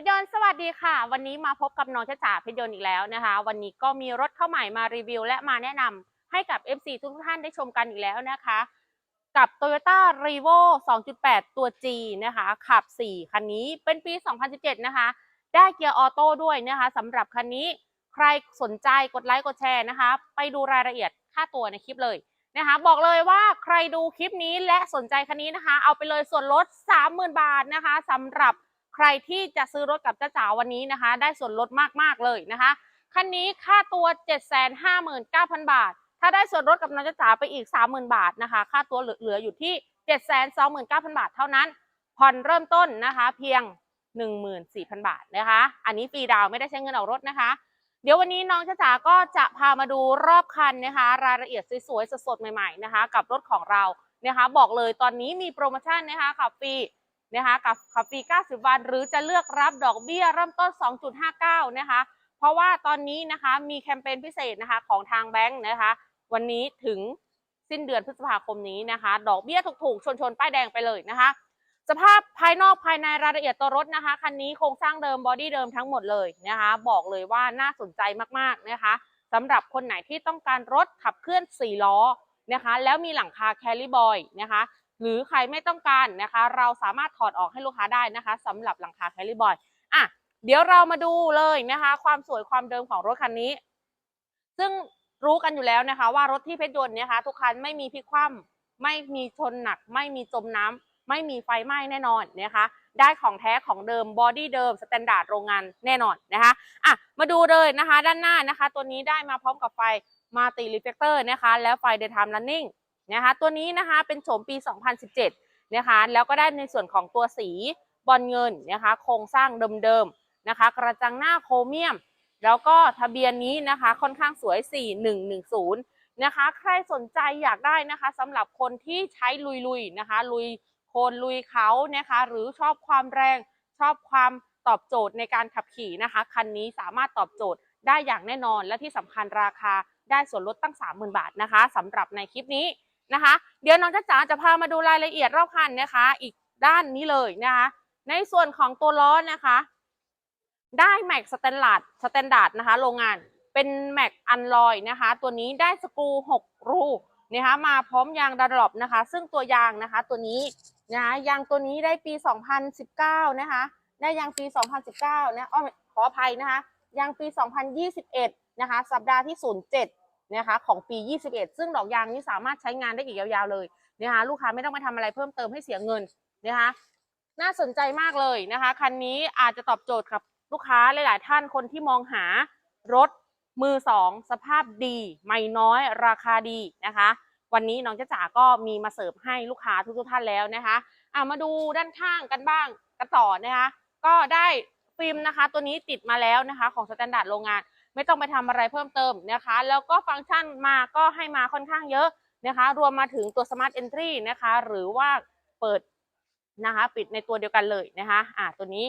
พยนต์สวัสดีค่ะ วันนี้มาพบกับน้องจ้าจ๋าเพยนต์อีกแล้วนะคะ วันนี้ก็มีรถเข้าใหม่มารีวิว และมาแนะนำให้กับ FC ทุกท่านได้ชมกันอีกแล้วนะคะ กับ Toyota r e v o 2.8 ตัว G นะคะ ขับ 4 คันนี้เป็นปี 2017 นะคะ ได้เกียร์ออโต้ด้วยนะคะสำหรับคันนี้ใครสนใจกดไลค์กดแชร์นะคะ ไปดูรายละเอียดค่าตัวในคลิปเลยนะคะ บอกเลยว่าใครดูคลิปนี้และสนใจคันนี้นะคะ เอาไปเลยส่วนลด 30,000 บาทนะคะสำหรับ ใครที่จะซื้อรถกับเจ้าจ๋าวันนี้นะคะ ได้ส่วนลดมากๆเลยนะคะคันนี้ค่าตัว 759,000 บาท ถ้าได้ส่วนลดกับน้องจ้าจ๋าไปอีก 30,000 บาทนะคะ ค่าตัวเหลืออยู่ที่ 729,000 บาทเท่านั้น ผ่อนเริ่มต้นนะคะ เพียง 14,000 บาทนะคะ อันนี้ฟรีดาวไม่ได้ใช้เงินออกรถนะคะ เดี๋ยววันนี้น้องจ้าจ๋าก็จะพามาดูรอบคันนะคะ รายละเอียดสวยๆสดๆใหม่ๆนะคะ กับรถของเรานะคะ บอกเลยตอนนี้มีโปรโมชั่นนะคะขับฟรี นะคะกับขับฟรี 90 วัน หรือจะเลือกรับดอกเบี้ยเริ่มต้น 2.59 นะคะ เพราะว่าตอนนี้นะคะมีแคมเปญพิเศษนะคะของทางแบงค์นะคะ วันนี้ถึงสิ้นเดือนพฤษภาคมนี้นะคะ ดอกเบี้ยถูกๆ ชนๆ ป้ายแดงไปเลยนะคะ สภาพภายนอกภายในรายละเอียดตัวรถนะคะ คันนี้โครงสร้างเดิมบอดี้เดิมทั้งหมดเลยนะคะ บอกเลยว่าน่าสนใจมากๆนะคะสำหรับคนไหนที่ต้องการรถขับเคลื่อน 4 ล้อนะคะ แล้วมีหลังคาแคลิบอยนะคะ หรือใครไม่ต้องการนะคะ เราสามารถถอดออกให้ลูกค้าได้นะคะสำหรับหลังคาแคลิบอยอะเดี๋ยวเรามาดูเลยนะคะ ความสวยความเดิมของรถคันนี้ ซึ่งรู้กันอยู่แล้วนะคะ ว่ารถที่เพชรยนต์เนี่ยนะคะ ทุกคันไม่มีพลิกคว่ำไม่มีชนหนัก ไม่มีจมน้ำไม่มีไฟไหม้แน่นอนนะคะ ได้ของแท้ของเดิมบอดี้เดิมสแตนดาร์ดโรงงานแน่นอนนะคะอะมาดูเลยนะคะ ด้านหน้านะคะ ตัวนี้ได้มาพร้อมกับไฟมาติรีเฟกเตอร์นะคะ แล้วไฟ daytime running น นะคะตัวนี้นะคะเป็นโฉมปี 2017 นะคะแล้วก็ได้ในส่วนของตัวสีบอลเงินนะคะโครงสร้างเดิมๆนะคะกระจังหน้าโครเมียม แล้วก็ทะเบียนนี้นะคะค่อนข้างสวย 4110 นะคะใครสนใจอยากได้นะคะสำหรับคนที่ใช้ลุยๆนะคะลุยโคลนลุยเขานะคะหรือชอบความแรงชอบความตอบโจทย์ในการขับขี่นะคะคันนี้สามารถตอบโจทย์ได้อย่างแน่นอน และที่สำคัญราคาได้ส่วนลดตั้ง 30,000 บาทนะคะสำหรับในคลิปนี้ นะคะ เดี๋ยวน้องจ๊ะจ๋าจะพามาดูรายละเอียดรอบคันนะคะ อีกด้านนี้เลยนะคะ ในส่วนของตัวล้อนะคะ ได้แม็กสแตนดาร์ดสแตนดาร์ดนะคะ โรงงานเป็นแม็กอันลอยนะคะ ตัวนี้ได้สกรู6รูนะคะมาพร้อมยางดันหลบนะคะ ซึ่งตัวยางนะคะ ตัวนี้นะคะยางตัวนี้ได้ปี 2019 นะคะ ได้ยางปี 2019 นะอ้อขออภัยนะคะยางปี 2021 นะคะ สัปดาห์ที่ 07 นะคะของปี 21 ซึ่งดอกยางนี้สามารถใช้งานได้อีกยาวๆเลยนะคะลูกค้าไม่ต้องมาทำอะไรเพิ่มเติมให้เสียเงินนะคะน่าสนใจมากเลยนะคะคันนี้อาจจะตอบโจทย์กับลูกค้าหลายๆ ท่านคนที่มองหารถมือสองสภาพดี ไม่น้อยราคาดีนะคะ วันนี้น้องจ้าจ๋าก็มีมาเสิร์ฟให้ลูกค้าทุกๆท่านแล้วนะคะอะมาดูด้านข้างกันบ้างกันต่อนะคะ ก็ได้ฟิล์มนะคะ ตัวนี้ติดมาแล้วนะคะ ของสแตนดาร์ดโรงงาน ไม่ต้องไปทำอะไรเพิ่มเติมนะคะ แล้วก็ฟังก์ชันมาก็ให้มาค่อนข้างเยอะนะคะ รวมมาถึงตัว Smart Entry นะคะ หรือว่าเปิดนะคะปิดในตัวเดียวกันเลยนะคะอ่าตัวนี้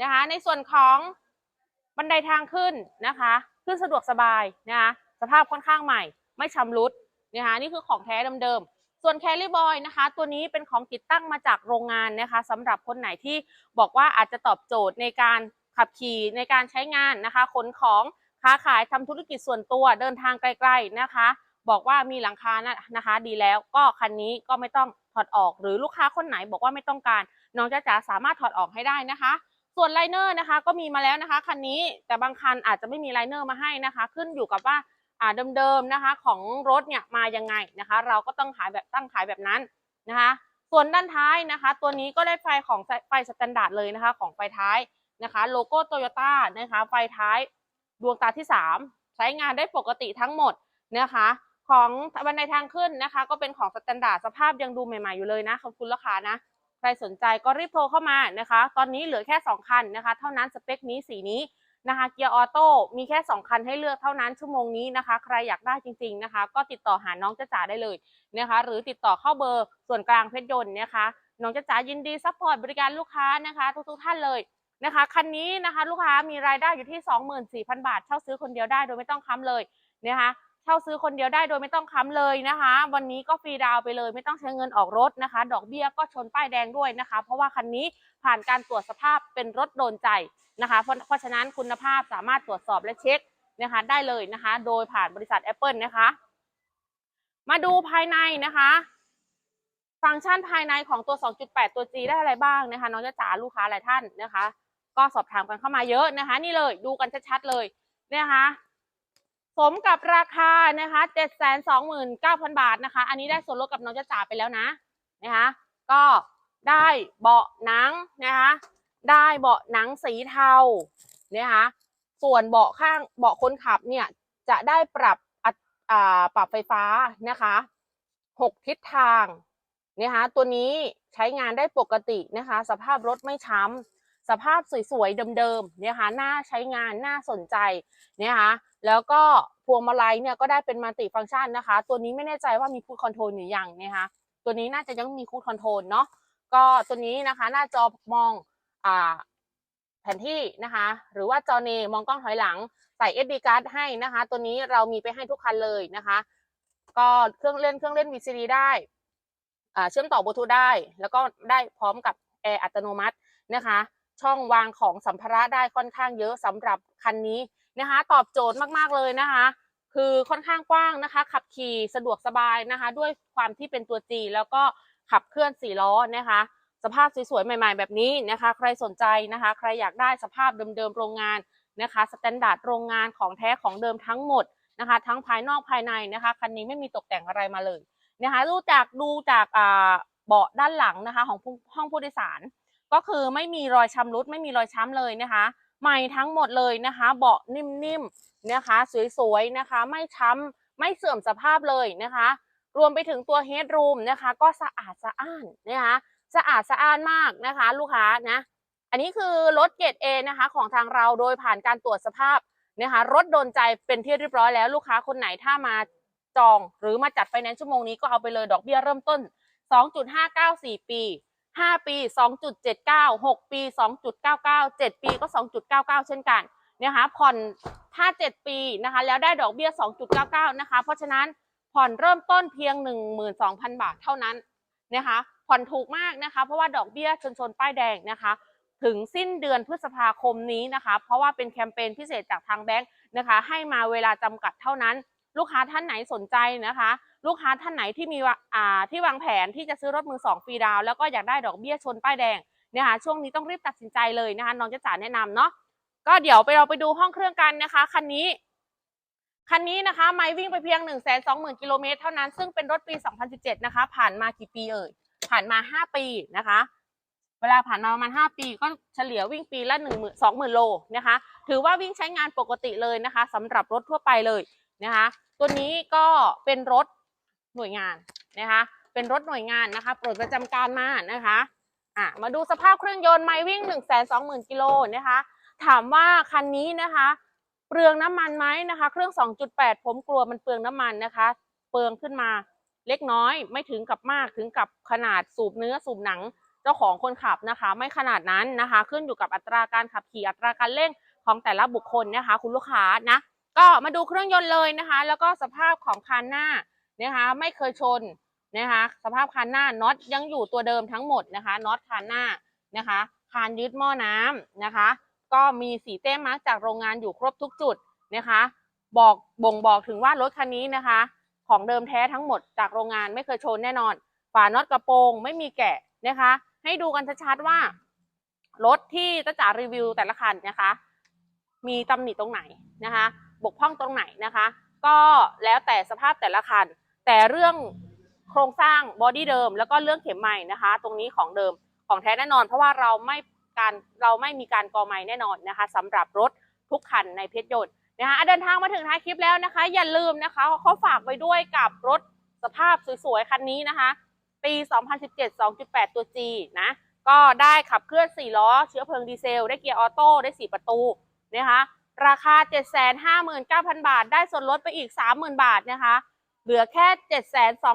นะคะ ในส่วนของบันไดทางขึ้นนะคะ ขึ้นสะดวกสบายนะคะสภาพค่อนข้างใหม่ ไม่ชำรุดนะคะนี่คือของแท้เดิมๆ ส่วนแคลิบอยนะคะ ตัวนี้เป็นของติดตั้งมาจากโรงงานนะคะสำหรับคนไหนที่บอกว่าอาจจะตอบโจทย์ในการขับขี่ในการใช้งานนะคะขนของ ค้าขายทำธุรกิจส่วนตัวเดินทางไกลๆนะคะ บอกว่ามีหลังคานะนะคะ ดีแล้วก็คันนี้ก็ไม่ต้องถอดออก หรือลูกค้าคนไหนบอกว่าไม่ต้องการ น้องจ้าจ๋าสามารถถอดออกให้ได้นะคะ ส่วนไลเนอร์นะคะ ก็มีมาแล้วนะคะคันนี้แต่บางคันอาจจะไม่มีไลเนอร์มาให้นะคะ ขึ้นอยู่กับว่าอ่าเดิมๆนะคะของรถเนี่ยมายังไงนะคะ เราก็ต้องขายแบบตั้งขายแบบนั้นนะคะ ส่วนด้านท้ายนะคะ ตัวนี้ก็ได้ไฟของไฟสแตนดาร์ดเลยนะคะ ของไฟท้ายนะคะ โลโก้โตโยต้านะคะ ไฟท้าย ดวงตาที่ 3 ใช้งานได้ปกติทั้งหมดนะคะ ของบันไดทางขึ้นนะคะ ก็เป็นของสแตนดาร์ดสภาพยังดูใหม่ๆอยู่เลยนะขอบคุณลูกค้านะใครสนใจก็รีบโทรเข้ามานะคะ ตอนนี้เหลือแค่ 2 คันนะคะ เท่านั้นสเปคนี้สีนี้นะคะเกียร์ออโต้มีแค่ 2 คันให้เลือกเท่านั้นชั่วโมงนี้นะคะ ใครอยากได้จริง ๆนะคะ ก็ติดต่อหาน้องจ้าจ๋าได้เลยนะคะ หรือติดต่อเข้าเบอร์ส่วนกลางเพชรยนต์นะคะ น้องจ้าจ๋ายินดีซัพพอร์ตบริการลูกค้านะคะ ทุกๆท่านเลย นะคะ คันนี้นะคะลูกค้ามีรายได้อยู่ที่ 24,000 บาท เช่าซื้อคนเดียวได้โดยไม่ต้องค้ำเลยนะคะเช่าซื้อคนเดียวได้โดยไม่ต้องค้ำเลยนะคะ วันนี้ก็ฟรีดาวไปเลย ไม่ต้องใช้เงินออกรถนะคะ ดอกเบี้ยก็ชนป้ายแดงด้วยนะคะ เพราะว่าคันนี้ผ่านการตรวจสภาพเป็นรถโดนใจนะคะ เพราะเพราะฉะนั้นคุณภาพสามารถตรวจสอบและเช็คนะคะได้เลยนะคะ โดยผ่านบริษัท Apple นะคะ มาดูภายในนะคะ ฟังก์ชันภายในของตัว 2.8 ตัว G ได้อะไรบ้างนะคะ น้องจะจ๋าลูกค้าหลายท่านนะคะ ก็สอบถามกันเข้ามาเยอะนะคะ นี่เลยดูกันชัดๆเลยนะคะสมกับราคานะคะ729,000บาทนะคะ อันนี้ได้ส่วนลดกับน้องจะจ๋าไปแล้วนะนะคะ ก็ได้เบาะหนังนะคะ ได้เบาะหนังสีเทานะคะ ส่วนเบาะข้างเบาะคนขับเนี่ยจะได้ปรับปรับไฟฟ้านะคะหกทิศทางนะคะ ตัวนี้ใช้งานได้ปกตินะคะ สภาพรถไม่ช้ำ สภาพสวยๆเดิมๆเนะคะน่าใช้งานน่าสนใจเนะคะแล้วก็พวงมาลัยเนี่ยก็ได้เป็นมัลติฟังก์ชันนะคะ ตัวนี้ไม่แน่ใจว่ามีคูดคอนโทรลหรือยังนะคะตัวนี้น่าจะยังมีคูดคอนโทรลเนาะก็ตัวนี้นะคะหน้าจอมองอ่าแผนที่นะคะ หรือว่าจอเนมองกล้องถอยหลังใส่ SD card ให้นะคะ ตัวนี้เรามีไปให้ทุกคันเลยนะคะ ก็เครื่องเล่นเครื่องเล่น VCD ได้อ่าเชื่อมต่อบลูทูธได้ แล้วก็ได้พร้อมกับแอร์อัตโนมัตินะคะ ช่องวางของสัมภาระได้ค่อนข้างเยอะสำหรับคันนี้นะคะ ตอบโจทย์มากๆเลยนะคะ คือค่อนข้างกว้างนะคะ ขับขี่สะดวกสบายนะคะ ด้วยความที่เป็นตัว G แล้วก็ขับเคลื่อนสี่ล้อนะคะ สภาพสวยๆใหม่ ๆ แบบนี้นะคะ ใครสนใจนะคะ ใครอยากได้สภาพเดิมๆโรงงานนะคะสแตนดาร์ดโรงงานของแท้ของเดิมทั้งหมดนะคะ ทั้งภายนอกภายในนะคะคันนี้ไม่มีตกแต่งอะไรมาเลยนะคะดูจากดูจากอ่าเบาะด้านหลังนะคะของห้องผู้โดยสาร ก็คือไม่มีรอยชำรุดไม่มีรอยช้ำเลยนะคะ ใหม่ทั้งหมดเลยนะคะ เบาะนิ่มๆนะคะ สวยๆนะคะ ไม่ช้ำไม่เสื่อมสภาพเลยนะคะ รวมไปถึงตัวเฮดรูมนะคะ ก็สะอาดสะอ้านนะคะสะอาดสะอ้านมากนะคะ ลูกค้านะ อันนี้คือรถเกรด A นะคะของทางเราโดยผ่านการตรวจสภาพนะคะรถโดนใจเป็นที่เรียบร้อยแล้วลูกค้าคนไหนถ้ามาจอง หรือมาจัดไฟแนนซ์ชั่วโมงนี้ก็เอาไปเลยดอกเบี้ยเริ่มต้น 2.594 ปี 5ปี2.79 6ปี2.99 7ปีก็2.99เช่นกันนะคะผ่อนถ้า7ปีนะคะแล้วได้ดอกเบี้ย2.99นะคะ เพราะฉะนั้นผ่อนเริ่มต้นเพียง12,000บาทเท่านั้นนะคะผ่อนถูกมากนะคะ เพราะว่าดอกเบี้ยชนชนป้ายแดงนะคะ ถึงสิ้นเดือนพฤษภาคมนี้นะคะ เพราะว่าเป็นแคมเปญพิเศษจากทางแบงค์นะคะ ให้มาเวลาจำกัดเท่านั้น ลูกค้าท่านไหนสนใจนะคะ ลูกค้าท่านไหนที่มีวะอ่าที่วางแผนที่จะซื้อรถมือสองฟรีดาวแล้วก็อยากได้ดอกเบี้ยชนป้ายแดงเนะคะช่วงนี้ต้องรีบตัดสินใจเลยนะคะน้องจะจ๋าแนะนำเนาะก็เดี๋ยวไปเราไปดูห้องเครื่องกันนะคะคันนี้คันนี้นะคะไม่วิ่งไปเพียง 1 2 0 0 0 0กิโลเมตรเท่านั้นซึ่งเป็นรถปี 2017 นะคะ ผ่านมากี่ปีเอ่ยผ่านมา 5 ปีนะคะ เวลาผ่านมาประมาณ 5 ปีก็เฉลี่ยวิ่งปีละ1 0 0 0 0 20,000 โลนะคะ ถือว่าวิ่งใช้งานปกติเลยนะคะสำหรับรถทั่วไปเลยนะคะ ตัวนี้ก็เป็นรถหน่วยงานนะคะ เป็นรถหน่วยงานนะคะโปรดประจำการมานะคะอะมาดูสภาพเครื่องยนต์ไม่วิ่ง 1 2 0 0 0 0กิโลนะคะ ถามว่าคันนี้นะคะ เปลืองน้ำมันไหมนะคะ เครื่อง 2.8 ผมกลัวมันเปลืองน้ำมันนะคะ เปลืองขึ้นมาเล็กน้อยไม่ถึงกับมากถึงกับขนาดสูบเนื้อสูบหนังเจ้าของคนขับนะคะ ไม่ขนาดนั้นนะคะ ขึ้นอยู่กับอัตราการขับขี่อัตราการเร่งของแต่ละบุคคลนะคะ คุณลูกค้านะ ก็มาดูเครื่องยนต์เลยนะคะ แล้วก็สภาพของคันหน้านะคะ ไม่เคยชนนะคะ สภาพคันหน้าน็อตยังอยู่ตัวเดิมทั้งหมดนะคะน็อตคันหน้านะคะคานยึดหม้อน้ำนะคะ ก็มีสีเต้มมาร์กจากโรงงานอยู่ครบทุกจุดนะคะ บอกบ่งบอกถึงว่ารถคันนี้นะคะ ของเดิมแท้ทั้งหมดจากโรงงานไม่เคยชนแน่นอน ฝาน็อตกระโปรงไม่มีแกะนะคะ ให้ดูกันชัดๆว่ารถที่จ้าจ๋ารีวิวแต่ละคันนะคะ มีตำหนิตรงไหนนะคะ บกพร่องตรงไหนนะคะ ก็แล้วแต่สภาพแต่ละคัน แต่เรื่องโครงสร้างบอดี้เดิม แล้วก็เรื่องเข็มใหม่นะคะ ตรงนี้ของเดิมของแท้แน่นอน เพราะว่าเราไม่การเราไม่มีการกอไม้แน่นอนนะคะสำหรับรถทุกคันในเพชรยนต์นะคะอะเดินทางมาถึงท้ายคลิปแล้วนะคะ อย่าลืมนะคะเขาฝากไว้ด้วยกับรถสภาพสวยๆคันนี้นะคะ ปี 2017 2.8 ตัว G นะก็ได้ขับเคลื่อน 4 ล้อ เชื้อเพลิงดีเซล ได้เกียร์ออโต้ ได้ 4 ประตูนะคะ ราคา 759,000 บาท ได้ส่วนลดไปอีก 30,000 บาทนะคะ เหลือแค่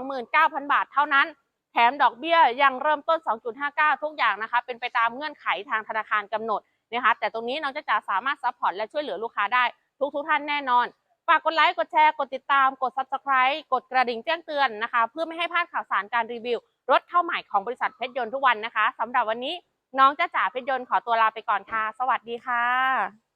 729,000 บาทเท่านั้น แถมดอกเบี้ยยังเริ่มต้น 2.59 ทุกอย่างนะคะ เป็นไปตามเงื่อนไขทางธนาคารกำหนดนะคะ แต่ตรงนี้น้องจะจ๋าสามารถซัพพอร์ตและช่วยเหลือลูกค้าได้ทุกทุกท่านแน่นอน ฝากกดไลค์ กดแชร์ กดติดตาม กด subscribe กดกระดิ่งแจ้งเตือนนะคะ เพื่อไม่ให้พลาดข่าวสารการรีวิว รถเข้าใหม่ของบริษัทเพชรยนต์ทุกวันนะคะสำหรับวันนี้น้องจ้าจ๋าเพชรยนต์ขอตัวลาไปก่อนค่ะ สวัสดีค่ะ